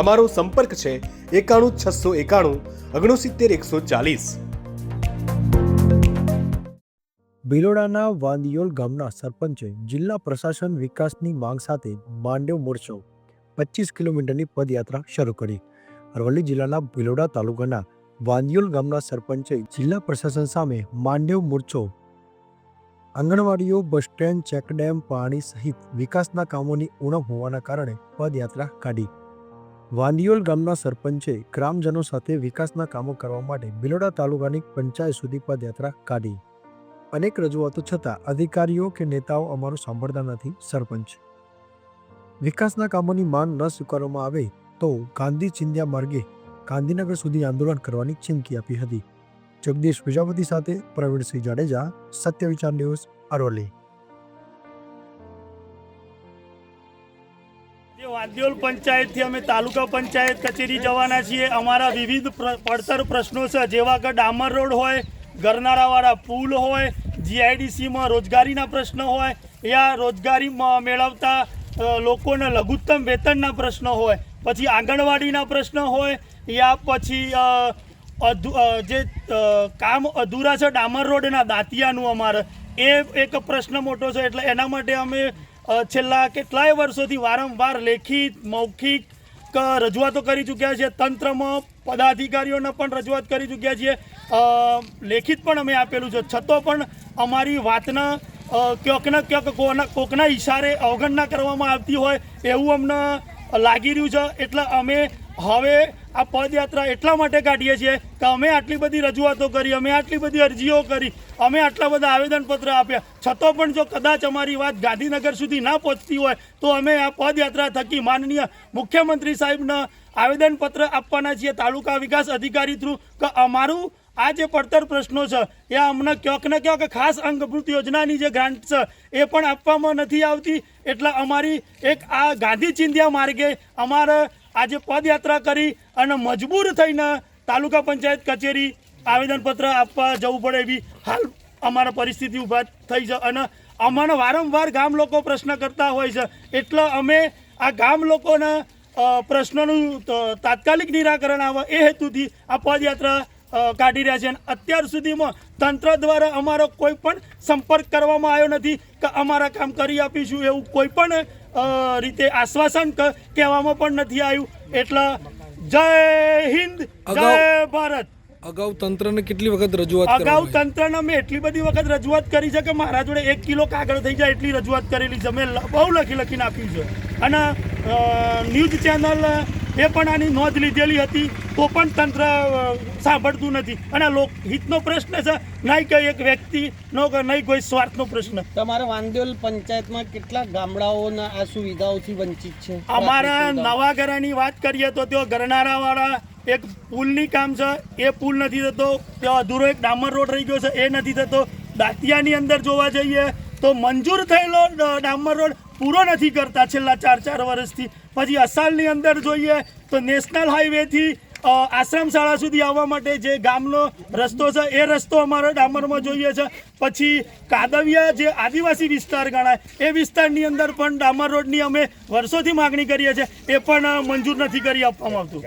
અમારો સંપર્ક છે એકાણું છસો એકાણું ઓગણસિત્તેર એકસો ચાલીસ. ભિલોડાના વાંદિયોલ ગામના સરપંચે જિલ્લા પ્રશાસન વિકાસની માંગ સાથે માંડવ મોરચો પચીસ કિલોમીટરની પદયાત્રા શરૂ કરી. અરવલ્લી જિલ્લાના ભિલોડા તાલુકાના વાંદિયોલ ગામના સરપંચે જિલ્લા પ્રશાસન સામે માંડવ મોરચો આંગણવાડીઓ, બસ સ્ટેન્ડ, ચેકડેમ, પાણી સહિત વિકાસના કામોની ઉણપ હોવાના કારણે પદયાત્રા કાઢી. વાંદિયોલ ગામના સરપંચે ગ્રામજનો સાથે વિકાસના કામો કરવા માટે બિલોડા તાલુકાની પંચાયત સુધી પદયાત્રા કાઢી. અનેક રજૂઆતો છતાં અધિકારીઓ કે નેતાઓ અમારું સાંભળતા નથી, સરપંચ. વિકાસના કામોની માંગ ન સ્વીકારવામાં આવે તો ગાંધી ચિંધ્યા માર્ગે ગાંધીનગર સુધી આંદોલન કરવાની ચીમકી આપી હતી. જગદીશ પ્રજાપતિ સાથે પ્રવીણસિંહ જાડેજા સત્ય વિચાર ન્યૂઝ અરવલ્લી. જે વાદ્યોલ પંચાયતથી અમે તાલુકા પંચાયત કચેરી જવાના છીએ. અમારા વિવિધ પડતર પ્રશ્નો છે. જેવા કે ડામર રોડ હોય ગરનારાવાળા પુલ હોય, જીઆઈડીસીમાં રોજગારીના પ્રશ્નો હોય યા રોજગારી મેળવતા લોકોના લઘુત્તમ વેતનના પ્રશ્નો હોય, પછી આંગણવાડીના પ્રશ્નો હોય, યા પછી જે કામ અધૂરા છે ડામર રોડના દાંતિયાનું અમારે, એ એક પ્રશ્ન મોટો છે. એટલે એના માટે અમે છેલ્લા કેટલાય વર્ષોથી વારંવાર લેખિત મૌખિક રજૂઆતો કરી ચૂક્યા છીએ. તંત્રમાં પદાધિકારીઓને પણ રજૂઆત કરી ચૂક્યા છીએ. લેખિત પણ અમે આપેલું છે. છતાં પણ અમારી વાતના અ, ક્યાંક કોના કોકના ઈશારે અવગણના કરવામાં આવતી હોય એવું અમને લાગી રહ્યું છે. એટલે અમે હવે આ પદયાત્રા એટલા માટે કાઢીએ છીએ કે અમે આટલી બધી રજૂઆતો કરી, અમે આટલી બધી અરજીઓ કરી, અમે આટલા બધા આવેદનપત્ર આપ્યા. છતાં પણ જો કદાચ અમારી વાત ગાંધીનગર સુધી ના પહોંચતી હોય, તો અમે આ પદયાત્રા થકી માનનીય મુખ્યમંત્રી સાહેબના આવેદનપત્ર આપવાના છીએ તાલુકા વિકાસ અધિકારી થ્રુ, કે અમારું આ જે પડતર પ્રશ્નો છે, એ અમને ક્યાંક ને ક્યાંક ખાસ અંગભૂત યોજનાની જે ગ્રાન્ટ છે, એ પણ આપવામાં નથી આવતી. એટલે અમારી એક આ ગાંધી ચિંધ્યા માર્ગે અમારે આજે પદયાત્રા કરી અને મજબૂર થઈને તાલુકા પંચાયત કચેરી આવેદનપત્ર આપવા જવું પડે એવી હાલ અમારા પરિસ્થિતિ ઊભા થઈ છે. અને અમારા વારંવાર ગામ લોકો પ્રશ્ન કરતા હોય છે. એટલે અમે આ ગામ લોકોના પ્રશ્નનું તાત્કાલિક નિરાકરણ આવે એ હેતુથી આ પદયાત્રા કાઢી રહ્યા છે. અને અત્યાર સુધીમાં તંત્ર દ્વારા અમારો કોઈ પણ સંપર્ક કરવામાં આવ્યો નથી કે અમારા કામ કરી આપીશું એવું કોઈ પણ રીતે આશ્વાસન કહેવામાં પણ નથી આવ્યું. એટલે જય હિન્દ જય ભારત. અગાઉ તંત્રને કેટલી વખત રજૂઆત અગાઉ તંત્રને મેં એટલી બધી વખત રજૂઆત કરી છે કે મારા જોડે એક કિલો કાગળ થઈ જાય એટલી રજૂઆત કરેલી છે. મેં બહુ લખી લખીને આપ્યું છે. અને ન્યૂઝ ચેનલ એ પણ આની નોંધ લીધેલી હતી તો પણ તંત્ર સાંભળતું નથી. અને લોકહિતનો પ્રશ્ન છે નહીં કોઈ એક વ્યક્તિનો કે નહીં કોઈ સ્વાર્થનો પ્રશ્ન. તમારા વાંદેલ પંચાયતમાં કેટલા ગામડાઓના આ સુવિધાઓથી વંચિત છે? અમારા નવા ઘરાની વાત કરીએ તો તેઓ ગરનારાવાળા એક પુલની કામ છે એ પુલ નથી થતો ત્યાં અધૂરો એક ડામર રોડ રહી ગયો છે એ નથી થતો. દાંતિયાની અંદર જોવા જઈએ તો મંજૂર થયેલો ડામર રોડ પૂરો નથી કરતા છેલ્લા ચાર ચાર વર્ષથી. પછી અસાલની અંદર જોઈએ તો નેશનલ હાઈવેથી આશ્રમ શાળા સુધી આવવા માટે જે ગામનો રસ્તો છે, એ રસ્તો અમારો ડામરમાં જોઈએ છે. પછી કાદવિયા જે આદિવાસી વિસ્તાર ગણાય, એ વિસ્તારની અંદર પણ ડામર રોડની અમે વર્ષોથી માગણી કરીએ છીએ. એ પણ મંજૂર નથી કરી આપવામાં આવતું.